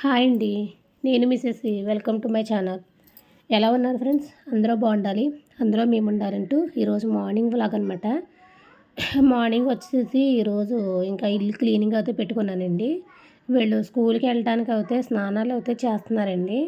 Hi అండి. నేను Mrs welcome to my channel. ఎలా ఉన్నారు ఫ్రెండ్స్? అందరూ బాగుండాలి. అందరూ మేము ఉండాలంటూ ఈరోజు మార్నింగ్ వ్లాగ్ అనమాట మార్నింగ్ వచ్చేసి ఈరోజు ఇంకా ఇల్లు క్లీనింగ్ అయితే పెట్టుకున్నానండి. వీళ్ళు స్కూల్కి వెళ్ళడానికి అయితే స్నానాలు అయితే చేస్తున్నారండి.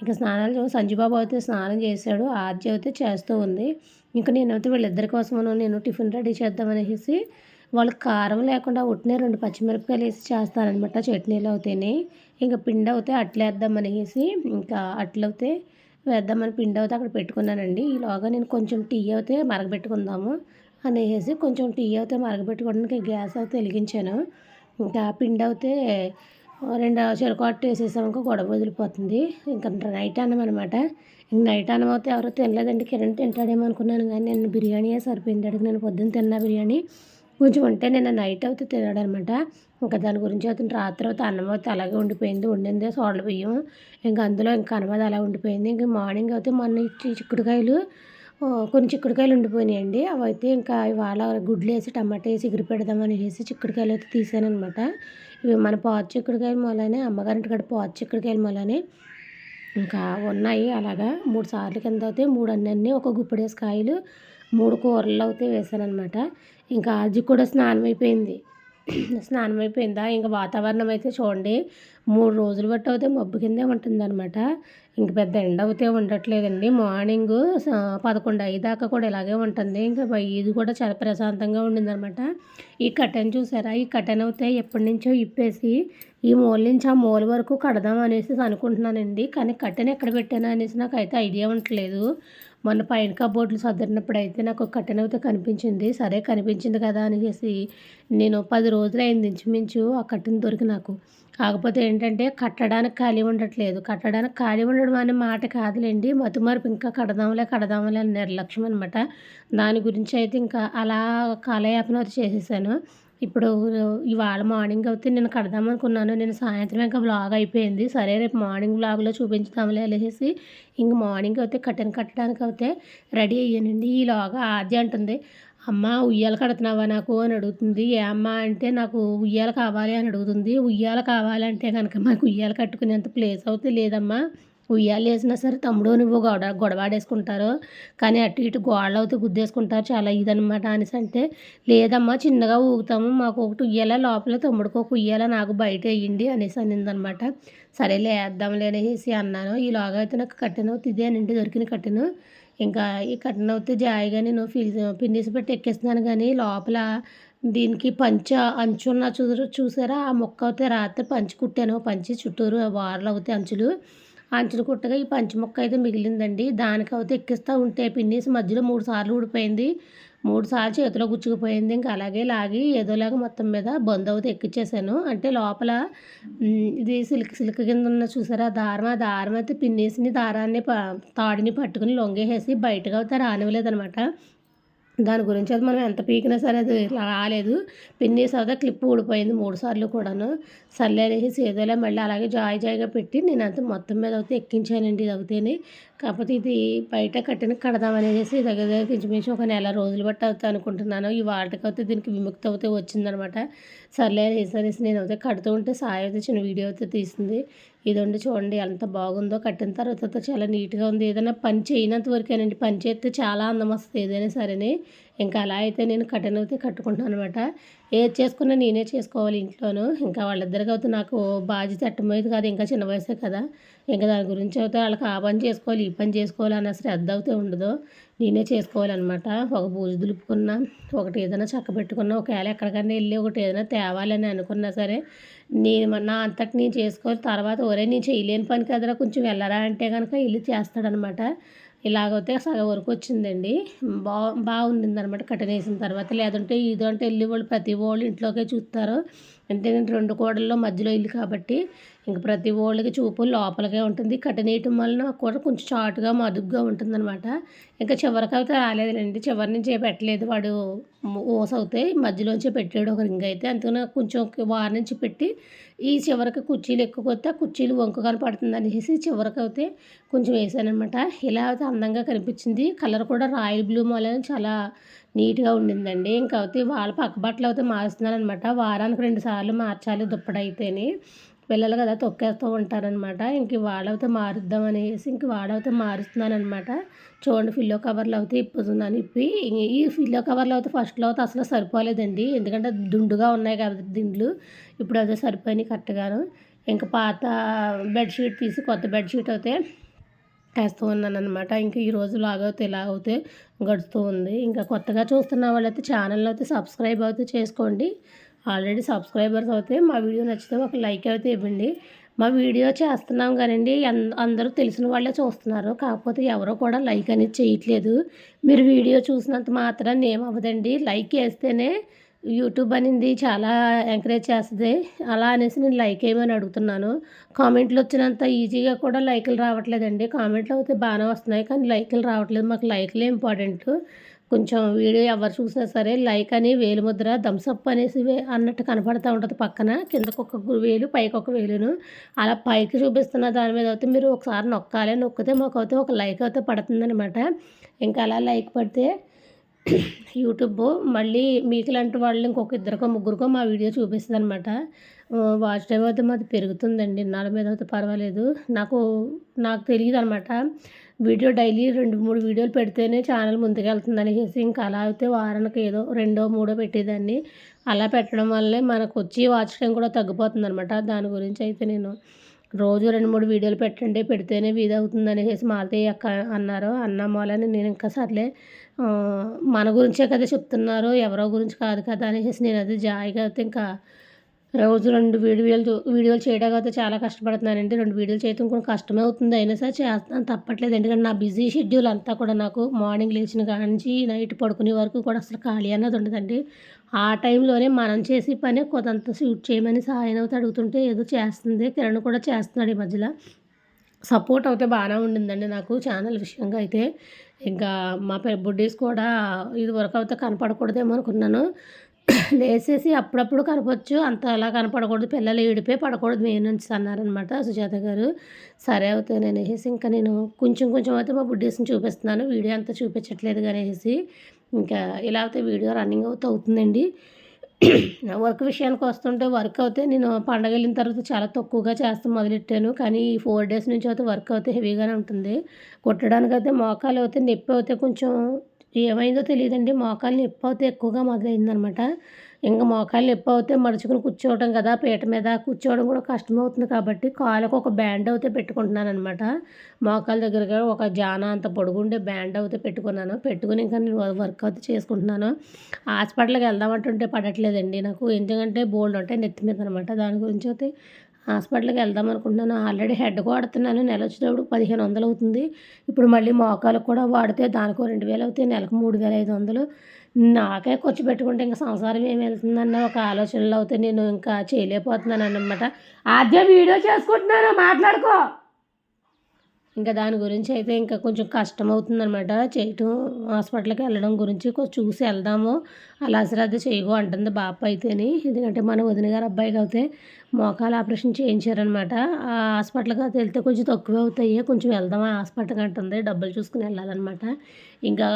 ఇంకా స్నానాలు సంజుబాబు అయితే స్నానం చేశాడు. ఆర్జీ అయితే చేస్తూ ఉంది. ఇంకా నేనైతే వీళ్ళిద్దరి కోసమను నేను టిఫిన్ రెడీ చేద్దామనేసి వాళ్ళకి కారం లేకుండా ఉట్టినే రెండు పచ్చిమిరపకాయలు వేసి చేస్తానమాట చట్నీలు అవుతాయి ఇంకా పిండి అవుతే అట్లేద్దాం అనేసి ఇంకా అట్లయితే వేద్దామని పిండి అయితే అక్కడ పెట్టుకున్నానండి. ఈలోగా నేను కొంచెం టీ అయితే మరగబెట్టుకుందాము అనేసి కొంచెం టీ అయితే మరగబెట్టుకోవడానికి గ్యాస్ అయితే వెలిగించాను. ఇంకా పిండి అయితే రెండు చెరుకు వేసేసామనుకో గొడవ వదిలిపోతుంది. ఇంకా నైట్ అన్నం అనమాట. ఇంక నైట్ అన్నం అయితే ఎవరో తినలేదండి. కిరణ్ తింటాడేమో అనుకున్నాను కానీ నేను బిర్యానీయే సరిపోయింది. అడిగి నేను పొద్దున్న తిన్నా బిర్యానీ. కొంచెం ఉంటే నేను నైట్ అయితే తినడనమాట అనమాట ఇంకా దాని గురించి అయితే రాత్రి అయితే అన్నం అయితే అలాగే ఉండిపోయింది. వండిందే సోడల బియ్యం. ఇంకా అందులో ఇంకా అన్నం అది అలా ఉండిపోయింది. ఇంకా మార్నింగ్ అయితే మొన్న ఇచ్చి చిక్కుడుకాయలు కొన్ని చిక్కుడుకాయలు ఉండిపోయినాయండి. అవి అయితే ఇంకా ఇవాళ గుడ్లు వేసి టమాటా వేసి ఎగిరి పెడదామని వేసి చిక్కుడుకాయలు అయితే తీసాను అనమాట ఇవి మన పాత చిక్కుడుకాయలు మొలనే అమ్మగారింటి కాడ పాత చిక్కుడుకాయలు మొలనే. ఇంకా ఉన్నాయి అలాగా. మూడు సార్లు కింద అయితే మూడు అన్నీ ఒక గుప్పిడేసి కాయలు మూడు కూరలు అయితే వేసాను అనమాట ఇంకా అది కూడా స్నానం అయిపోయింది. స్నానం అయిపోయిందా ఇంకా వాతావరణం అయితే చూడండి మూడు రోజులు బట్టి అయితే మబ్బు కిందే ఉంటుందన్నమాట. ఇంక పెద్ద ఎండ అయితే ఉండట్లేదండి. మార్నింగ్ పదకొండు అయ్యేదాకా కూడా ఇలాగే ఉంటుంది. ఇంకా ఇది కూడా చాలా ప్రశాంతంగా ఉండిందనమాట ఈ కటన్ చూసారా? ఈ కటన్ అయితే ఎప్పటి నుంచో ఇప్పేసి ఈ మూల నుంచి ఆ మూల వరకు కడదాం అనేసి అనుకుంటున్నానండి. కానీ కట్టెన్ ఎక్కడ పెట్టాను అనేసి నాకు అయితే ఐడియా ఉండట్లేదు. మొన్న పైన కబోర్డులు సర్దినప్పుడు అయితే నాకు కట్టెన్ అయితే కనిపించింది. సరే కనిపించింది కదా అనేసి నేను పది రోజులు అయింది ఇంచుమించు ఆ కట్టెను దొరికి నాకు. కాకపోతే ఏంటంటే కట్టడానికి ఖాళీ ఉండట్లేదు. కట్టడానికి ఖాళీ ఉండడం అనే మాట కాదులేండి. మతుమార్పు ఇంకా కడదాంలే కడదాంలే అని నిర్లక్ష్యం అనమాట దాని గురించి అయితే ఇంకా అలా కాలయాపన చేసేసాను. ఇప్పుడు ఇవాళ మార్నింగ్ అయితే నేను కడదాం అనుకున్నాను. నేను సాయంత్రం ఇంకా బ్లాగ్ అయిపోయింది. సరే రేపు మార్నింగ్ బ్లాగ్లో చూపించుదాంలే అనేసి ఇంక మార్నింగ్ అయితే కట్టెను కట్టడానికి అయితే రెడీ అయ్యానండి. ఈలోగా ఆద్య అంటుంది. అమ్మ ఉయ్యాల కడుతున్నావా నాకు? అని అడుగుతుంది. ఏ అమ్మ అంటే నాకు ఉయ్యాల కావాలి అని అడుగుతుంది. ఉయ్యాల కావాలంటే కనుక మాకు ఉయ్యాల కట్టుకునేంత ప్లేస్ అవుతే లేదమ్మా. ఉయ్యాలు వేసినా సరే తమ్ముడు నువ్వు గొడ గొడవాడేసుకుంటారు. కానీ అటు ఇటు గోడలు అయితే గుద్దేసుకుంటారు. చాలా ఇదనమాట అనేసి అంటే లేదమ్మా చిన్నగా ఊగుతాము మాకు ఒకటి ఉయ్యాల లోపల తమ్ముడికి ఒక ఉయ్యాల నాకు బయట వేయండి అనేసి అనిందనమాట సరేలే వేద్దాంలే అనేసి అన్నాను. ఈలోగా అయితే నాకు కట్టెను ఇదేనండి దొరికిన కట్టెను. ఇంకా ఈ కట్టెన్ అవుతే జాయిగా నేను ఫిల్ పిన్నేసి పెట్టి ఎక్కిస్తున్నాను కానీ లోపల దీనికి పంచ అంచున్న చూ చూసారా? ఆ మొక్క అయితే రాత్రి పంచి కుట్టాను. పంచి చుట్టూరు వారలు అవుతాయి అంచులు. అంచులు కుట్టగా ఈ పంచి ముక్క అయితే మిగిలిందండి. దానికి అయితే ఎక్కిస్తూ ఉంటే పిన్నేసి మధ్యలో మూడు సార్లు ఊడిపోయింది. మూడు సార్లు చేతిలో గుచ్చుకుపోయింది. ఇంకా అలాగే లాగి ఏదోలాగా మొత్తం మీద బంద్ అవుతే ఎక్కిచ్చేసాను. అంటే లోపల ఇది సిల్క్ సిల్క్ కింద ఉన్న చూసారా దారం? ఆ దారం అయితే పిన్నేసి దారాన్ని తాడిని పట్టుకుని లొంగేసేసి బయటకు అయితే రానివ్వలేదనమాట. దాని గురించి అది మనం ఎంత పీకినా సరే అది రాలేదు. పిన్ని అవుతా క్లిప్ ఊడిపోయింది మూడు సార్లు కూడాను. సర్లే అనేసి ఏదోలా మళ్ళీ అలాగే జాయి జాయిగా పెట్టి నేను అంత మొత్తం మీద అయితే ఎక్కించానండి ఇది అవుతేనే. కాకపోతే ఇది బయట కట్టిన కడదామనేసి దగ్గర దగ్గర ఇంచుమించు ఒక నెల రోజులు బట్టి అవుతాయి అనుకుంటున్నాను. ఈ వాటికైతే దీనికి విముక్తి అవుతే వచ్చిందనమాట. సర్లే అనేసి నేను అయితే కడుతూ ఉంటే సాయి అయితే చిన్న వీడియో అయితే తీసింది. ఇది ఉండి చూడండి ఎంత బాగుందో. కట్టిన తర్వాత చాలా నీట్గా ఉంది. ఏదైనా పని చేయనంత వరకేనండి. పని చేస్తే చాలా అందం వస్తుంది. ఏదైనా సరేనే. ఇంకా అలా అయితే నేను కట్టిన అయితే కట్టుకుంటున్నాను అనమాట. ఏది చేసుకున్నా నేనే చేసుకోవాలి ఇంట్లోనూ. ఇంకా వాళ్ళిద్దరికి అయితే నాకు బాధ్యత అట్టమైంది కాదు. ఇంకా చిన్న వయసే కదా. ఇంకా దాని గురించి అయితే వాళ్ళకి ఆ పని చేసుకోవాలి ఈ పని చేసుకోవాలి అన్న శ్రద్ధ అయితే ఉండదు. నేనే చేసుకోవాలన్నమాట. ఒక బూజు దులుపుకున్నా ఒకటి ఏదైనా చక్క పెట్టుకున్నా ఒకవేళ ఎక్కడికైనా వెళ్ళి ఒకటి ఏదైనా తేవాలని అనుకున్నా సరే నేను నా అంతటి నేను చేసుకోవాలి తర్వాత ఒరే నేను చేయలేని పని కదరా కొంచెం వెళ్ళరా అంటే కనుక వెళ్ళి చేస్తాడనమాట ఇలాగైతే సగం వరకు వచ్చిందండి. బా బాగుండింది అనమాట కట్టనేసిన వేసిన తర్వాత. లేదంటే ఇదంటే వెళ్ళి వాళ్ళు ప్రతి వాళ్ళు ఇంట్లోకే చూస్తారు. ఎందుకంటే రెండు కోడల్లో మధ్యలో ఇల్లు కాబట్టి ఇంక ప్రతి ఓళ్ళకి చూపు లోపలికే ఉంటుంది. కట్టనీయటం వలన కూర కొంచెం చాటుగా మదుగ్గా ఉంటుందన్నమాట. ఇంకా చివరికి అయితే రాలేదులేండి. చివరి నుంచి పెట్టలేదు. వాడు ఓస్ అవుతాయి మధ్యలోంచి పెట్టాడు ఒక రింగ్ అయితే. అందుకని కొంచెం వారి నుంచి పెట్టి ఈ చివరికి కుర్చీలు ఎక్కువ ఆ కుర్చీలు వంక కనపడుతుంది అనేసి చివరికి అయితే కొంచెం వేసానమాట ఇలా అయితే అందంగా కనిపించింది. కలర్ కూడా రాయల్ బ్లూ వలన చాలా నీట్గా ఉండిందండి. ఇంకా అయితే వాళ్ళ పక్క బట్టలు అయితే మారుస్తున్నాను అనమాట వారానికి రెండు సార్లు మార్చాలి దుప్పడైతేనే పిల్లలు కదా తొక్కేస్తూ ఉంటారనమాట. ఇంక వాడవుతే మారుద్దాం అనేసి ఇంక వాడవుతే మారుస్తున్నాను అనమాట చూడండి ఫిల్లో కవర్లు అయితే ఇప్పుతున్నాను ఇప్పి. ఈ ఫిల్లో కవర్లు అయితే ఫస్ట్లో అయితే అసలు సరిపోలేదండి. ఎందుకంటే దుండుగా ఉన్నాయి కాబట్టి దిండ్లు. ఇప్పుడు అయితే సరిపోయినాయి కరెక్ట్గాను. ఇంకా పాత బెడ్షీట్ తీసి కొత్త బెడ్షీట్ అయితే వేస్తూ ఉన్నాను అనమాట ఇంకా ఈ రోజు లాగవుతే ఇలా అవుతే గడుస్తూ ఉంది. ఇంకా కొత్తగా చూస్తున్న వాళ్ళైతే ఛానల్ అయితే సబ్స్క్రైబ్ అయితే చేసుకోండి. ఆల్రెడీ సబ్స్క్రైబర్స్ అయితే మా వీడియో నచ్చితే ఒక లైక్ అయితే ఇవ్వండి. మా వీడియో చేస్తున్నాం కానండి అందరూ తెలిసిన వాళ్ళే చూస్తున్నారు. కాకపోతే ఎవరో కూడా లైక్ అనేది చేయట్లేదు. మీరు వీడియో చూసినంత మాత్రం ఏమవ్వదండి. లైక్ వేస్తేనే యూట్యూబ్ అనేది చాలా ఎంకరేజ్ చేస్తుంది. అలా అనేసి నేను లైక్ వేయమని అడుగుతున్నాను. కామెంట్లు వచ్చినంత ఈజీగా కూడా లైకులు రావట్లేదండి. కామెంట్లు అయితే బాగానే వస్తున్నాయి కానీ లైకులు రావట్లేదు. మాకు లైక్లే ఇంపార్టెంట్. కొంచెం వీడియో ఎవరు చూసినా సరే లైక్ అని వేలు ముద్ర థమ్స్అప్ అనేసి అన్నట్టు కనపడుతూ ఉంటుంది పక్కన. కిందకు ఒక వేలు పైకి ఒక వేలును. అలా పైకి చూపిస్తున్న దాని మీద అయితే మీరు ఒకసారి నొక్కాలి. నొక్కితే మాకు అయితే ఒక లైక్ అయితే పడుతుందనమాట ఇంకా అలా లైక్ పడితే యూట్యూబ్ మళ్ళీ మీకు లాంటి వాళ్ళు ఇంకొక ఇద్దరికో ముగ్గురికో మా వీడియో చూపిస్తుంది అనమాట వాచ్ టైం అయితే మాది పెరుగుతుందండి. నాలుగు మీద అయితే పర్వాలేదు. నాకు నాకు తెలియదు అనమాట వీడియో డైలీ రెండు మూడు వీడియోలు పెడితేనే ఛానల్ ముందుకెళ్తుంది అనేసి ఇంకా అలా అయితే వారానికి ఏదో రెండో మూడో పెట్టేదాన్ని. అలా పెట్టడం వల్లే మనకు వచ్చి వాచ్ టైం కూడా తగ్గిపోతుంది అనమాట దాని గురించి అయితే నేను రోజు రెండు మూడు వీడియోలు పెట్టండి పెడితేనే వీధి అవుతుంది అనేసి మాలతే అక్క అన్నారు. అన్న మూలని నేను ఇంకా సర్లే మన గురించే కదా చెప్తున్నారు ఎవరో గురించి కాదు కదా అనేసి నేను అది జాయిగా అయితే ఇంకా రోజు రెండు వీడియోలు వీడియోలు చేయడానికి అయితే చాలా కష్టపడుతున్నానండి. రెండు వీడియోలు చేయడం కూడా కష్టమే అవుతుంది. అయినా సరే చేస్తాను. తప్పట్లేదు. ఎందుకంటే నా బిజీ షెడ్యూల్ అంతా కూడా నాకు మార్నింగ్ లేచిన కాడ నుంచి నైట్ పడుకునే వరకు కూడా అసలు ఖాళీ అన్నది ఉండదండి. ఆ టైంలోనే మనం చేసే పని కొంత షూట్ చేయమని సహాయం అవుతే అడుగుతుంటే ఏదో చేస్తుంది. కిరణ్ కూడా చేస్తున్నాడు ఈ మధ్యలో. సపోర్ట్ అయితే బాగానే ఉండిందండి నాకు ఛానల్ విషయంగా అయితే. ఇంకా మా బుడ్డీస్ కూడా ఇది వరకు అయితే కనపడకూడదేమో అనుకున్నాను. లేసేసి అప్పుడప్పుడు కనపచ్చు అంత అలా కనపడకూడదు. పిల్లలు ఏడిపే పడకూడదు మెయిన్ నుంచి అన్నారనమాట సుజాత గారు. సరే అవుతే నేను వేసి ఇంకా నేను కొంచెం కొంచెం అయితే మా బుడ్డేసిని చూపిస్తున్నాను. వీడియో అంతా చూపించట్లేదు కానీ వేసి ఇంకా ఇలా అయితే వీడియో రన్నింగ్ అవుతూ అవుతుందండి. వర్క్ విషయానికి వస్తుంటే వర్క్ అయితే నేను పండగ వెళ్ళిన తర్వాత చాలా తక్కువగా చేస్తాం మొదలెట్టాను. కానీ ఈ ఫోర్ డేస్ నుంచి అయితే వర్క్ అయితే హెవీగానే ఉంటుంది. కుట్టడానికి అయితే మోకాలు అయితే నొప్పి అయితే కొంచెం ఏమైందో తెలియదండి. మోకాలు నొప్పి అయితే ఎక్కువగా మొదలైందనమాట ఇంకా మోకాలు నొప్పి అయితే మడుచుకుని కూర్చోవడం కదా పీట మీద కూర్చోవడం కూడా కష్టమవుతుంది కాబట్టి కాళ్ళకు ఒక బ్యాండ్ అయితే పెట్టుకుంటున్నాను అనమాట మోకాల దగ్గరగా ఒక జానా అంత పొడుగుండే బ్యాండ్ అయితే పెట్టుకున్నాను. పెట్టుకుని ఇంకా నేను వర్క్ చేసుకుంటున్నాను. హాస్పిటల్కి వెళ్దామంటుంటే పడట్లేదండి నాకు. ఎందుకంటే బోల్డ్ ఉంటాయి నెత్తి మీద అనమాట దాని గురించి అయితే హాస్పిటల్కి వెళ్దాం అనుకుంటున్నాను. ఆల్రెడీ హెడ్ వాడుతున్నాను. నెల వచ్చేటప్పుడు పదిహేను వందలు అవుతుంది. ఇప్పుడు మళ్ళీ మోకాలు కూడా వాడితే దానికో రెండు వేలు అవుతాయి. నెలకు మూడు వేల ఐదు వందలు. నాకే ఖర్చు పెట్టుకుంటే ఇంకా సంసారం ఏమి వెళ్తుందన్న ఒక ఆలోచనలో అయితే నేను ఇంకా చేయలేకపోతున్నాను అన్నమాట ఆద్య వీడియో చేసుకుంటున్నాను. మాట్లాడుకో. ఇంకా దాని గురించి అయితే ఇంకా కొంచెం కష్టం అవుతుందనమాట చేయటం హాస్పిటల్కి వెళ్ళడం గురించి కొంచెం చూసి వెళ్దాము. అలా అశ్రద్ధ చేయకు అంటుంది బాప అయితేని. ఎందుకంటే మన వదిన గారు అబ్బాయికి అయితే మోకాలు ఆపరేషన్ చేయించారనమాట ఆ హాస్పిటల్కి అయితే వెళ్తే కొంచెం తక్కువ అవుతాయి. కొంచెం వెళ్దాం ఆ హాస్పిటల్కి అంటుంది. డబ్బులు చూసుకుని వెళ్ళాలన్నమాట. ఇంకా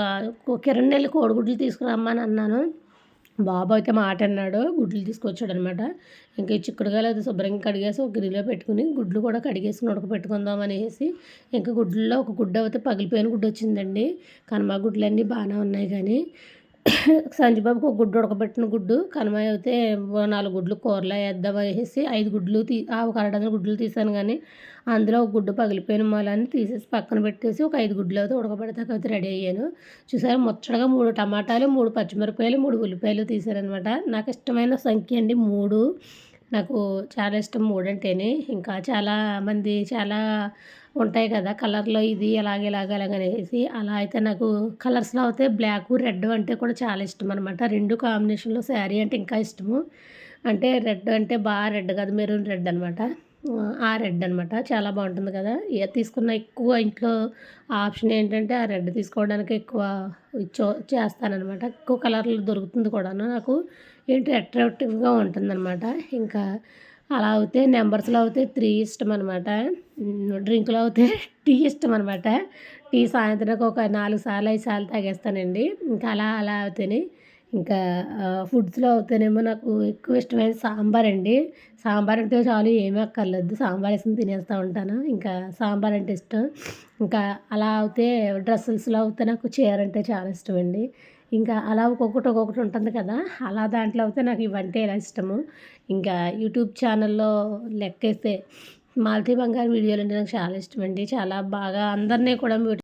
కిరణ్ నెల్లి కోడిగుడ్లు తీసుకురమ్మని అన్నాను. బాబు అయితే మాట అన్నాడు గుడ్లు తీసుకొచ్చాడు అనమాట ఇంకా చిక్కుడుగాయలు అయితే శుభ్రంగా కడిగేసి ఒక గిరిలో పెట్టుకుని గుడ్లు కూడా కడిగేసుకుని ఉడకపెట్టుకుందాం అనేసి ఇంకా గుడ్లలో ఒక గుడ్డ అయితే పగిలిపోయిన గుడ్డు వచ్చిందండి కానీ మా గుడ్లన్నీ బాగానే ఉన్నాయి కానీ సంజీబాబుకి ఒక గుడ్డు ఉడకబెట్టిన గుడ్డు కనమాయ అయితే నాలుగు గుడ్లు కూరలో వేద్దాం వేసేసి ఐదు గుడ్లు తీ ఒక అరడజన గుడ్లు తీసాను కానీ అందులో ఒక గుడ్డు పగిలిపోయిన మాలని తీసేసి పక్కన పెట్టేసి ఒక ఐదు గుడ్లు అయితే ఉడకబెడతాక అయితే రెడీ అయ్యాను. చూసారు ముచ్చటగా మూడు టమాటాలు మూడు పచ్చిమిరపకాయలు మూడు ఉల్లిపాయలు తీసారనమాట నాకు ఇష్టమైన సంఖ్య అండి మూడు. నాకు చాలా ఇష్టం మూడు అంటేనే. ఇంకా చాలా మంది చాలా ఉంటాయి కదా కలర్లో ఇది అలాగే ఇలాగ అలాగనేసి అలా అయితే నాకు కలర్స్లో అయితే బ్లాక్ రెడ్ అంటే కూడా చాలా ఇష్టం అనమాట రెండు కాంబినేషన్లో శారీ అంటే ఇంకా ఇష్టము. అంటే రెడ్ అంటే బాగా రెడ్ కాదు మెరూన్ రెడ్ అనమాట ఆ రెడ్ అనమాట చాలా బాగుంటుంది కదా. ఏ తీసుకున్న ఎక్కువ ఇంట్లో ఆప్షన్ ఏంటంటే ఆ రెడ్ తీసుకోవడానికి ఎక్కువ ఇచ్చో చేస్తానమాట ఎక్కువ కలర్లు దొరుకుతుంది కూడాను నాకు. ఏంటి అట్రాక్టివ్గా ఉంటుందన్నమాట. ఇంకా అలా అయితే నెంబర్స్లో అయితే త్రీ ఇష్టం అనమాట డ్రింక్లో అయితే టీ ఇష్టం అనమాట టీ సాయంత్రం ఒక నాలుగు సార్లు ఐదు సార్లు తాగేస్తానండి. ఇంకా అలా అలా అవుతాయి ఇంకా ఫుడ్స్లో అవుతేనేమో నాకు ఎక్కువ ఇష్టమైన సాంబార్ అండి. సాంబార్ అంటే చాలు ఏమీ అక్కర్లేదు. సాంబార్ వేసుకుని తినేస్తూ ఉంటాను. ఇంకా సాంబార్ అంటే ఇష్టం. ఇంకా అలా అయితే డ్రెస్సెస్లో అయితే నాకు చీర అంటే చాలా ఇష్టం అండి. ఇంకా అలా ఒక్కొక్కటి ఒక్కొక్కటి ఉంటుంది కదా. అలా దాంట్లో అయితే నాకు ఇవంటే ఎలా ఇష్టము. ఇంకా యూట్యూబ్ ఛానల్లో లెక్కేస్తే మాలతీ బంగారు వీడియోలు అంటే నాకు చాలా ఇష్టం అండి చాలా బాగా అందరినీ కూడా